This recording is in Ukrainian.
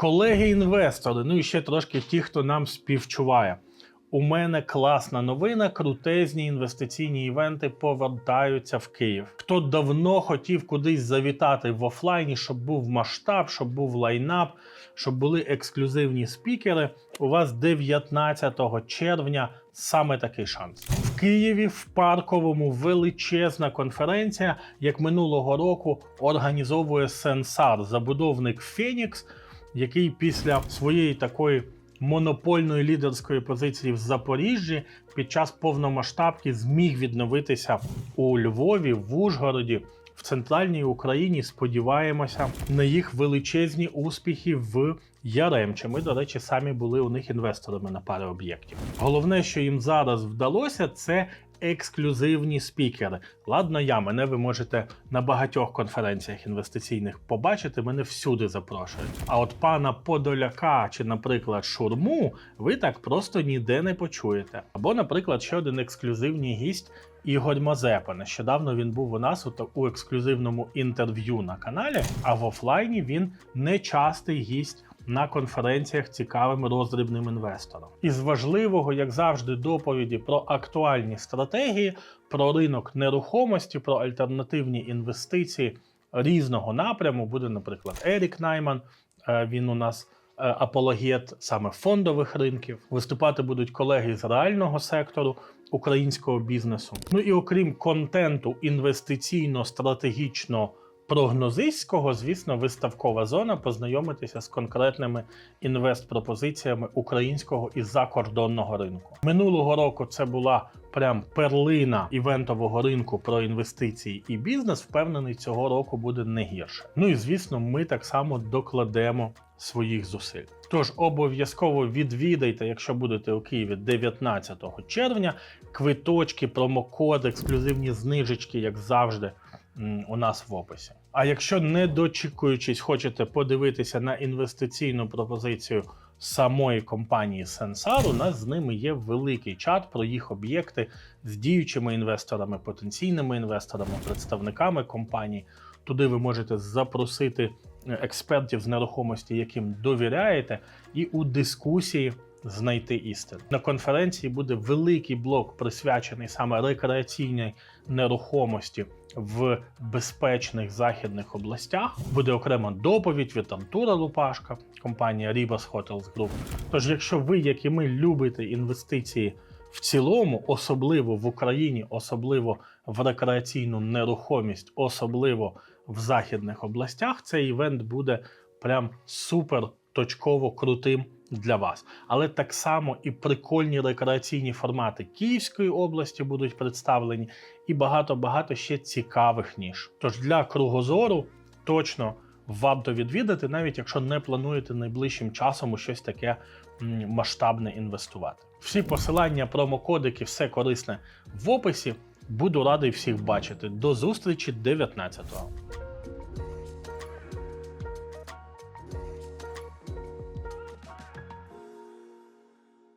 Колеги-інвестори, ну і ще трошки ті, хто нам співчуває. У мене класна новина. Крутезні інвестиційні івенти повертаються в Київ. Хто давно хотів кудись завітати в офлайні, щоб був масштаб, щоб був лайнап, щоб були ексклюзивні спікери. У вас 19 червня саме такий шанс. В Києві в парковому величезна конференція, як минулого року, організовує Сенсар, забудовник Фенікс, який після своєї такої монопольної лідерської позиції в Запоріжжі під час повномасштабки зміг відновитися у Львові, в Ужгороді. В центральній Україні сподіваємося на їх величезні успіхи в Яремче. Ми, до речі, самі були у них інвесторами на пари об'єктів. Головне, що їм зараз вдалося, це ексклюзивні спікери. Ладно, я мене ви можете на багатьох конференціях інвестиційних побачити. Мене всюди запрошують. А от пана Подоляка чи, наприклад, Шурму, ви так просто ніде не почуєте. Або, наприклад, ще один ексклюзивний гість. Ігор Мазепа. Нещодавно він був у нас у, у ексклюзивному інтерв'ю на каналі, а в офлайні він нечастий гість на конференціях цікавим роздрібним інвесторам. Із важливого, як завжди, доповіді про актуальні стратегії, про ринок нерухомості, про альтернативні інвестиції різного напряму. Буде, наприклад, Ерік Найман. е, Він у нас е, апологет саме фондових ринків. Виступати будуть колеги з реального сектору українського бізнесу. Ну і окрім контенту інвестиційно-стратегічно прогнозистського, звісно, виставкова зона познайомитися з конкретними інвест-пропозиціями українського і закордонного ринку. Минулого року це була прям перлина івентового ринку про інвестиції і бізнес. Впевнений, цього року буде не гірше. Ну і звісно, ми так само докладемо своїх зусиль. Тож обов'язково відвідайте, якщо будете у Києві 19 червня. Квиточки, промокоди, ексклюзивні знижечки, як завжди, у нас в описі. А якщо не дочікуючись, хочете подивитися на інвестиційну пропозицію самої компанії Sensar, у нас з ними є великий чат про їх об'єкти з діючими інвесторами, потенційними інвесторами, представниками компаній. Туди ви можете запросити е, експертів з нерухомості, яким довіряєте, і у дискусії знайти істину. На конференції буде великий блок присвячений саме рекреаційній нерухомості в безпечних західних областях. Буде окрема доповідь від Антура Лупашка, компанія Ribas Hotels Group. Тож, якщо ви, як і ми, любите інвестиції в цілому, особливо в Україні, особливо в рекреаційну нерухомість, особливо в західних областях, цей івент буде прям супер точково крутим для вас. Але так само і прикольні рекреаційні формати Київської області будуть представлені, і багато-багато ще цікавих ніж. Тож для кругозору точно варто відвідати, навіть якщо не плануєте найближчим часом у щось таке масштабне інвестувати. Всі посилання, промокодики, все корисне в описі. Буду радий всіх бачити. До зустрічі 19-го.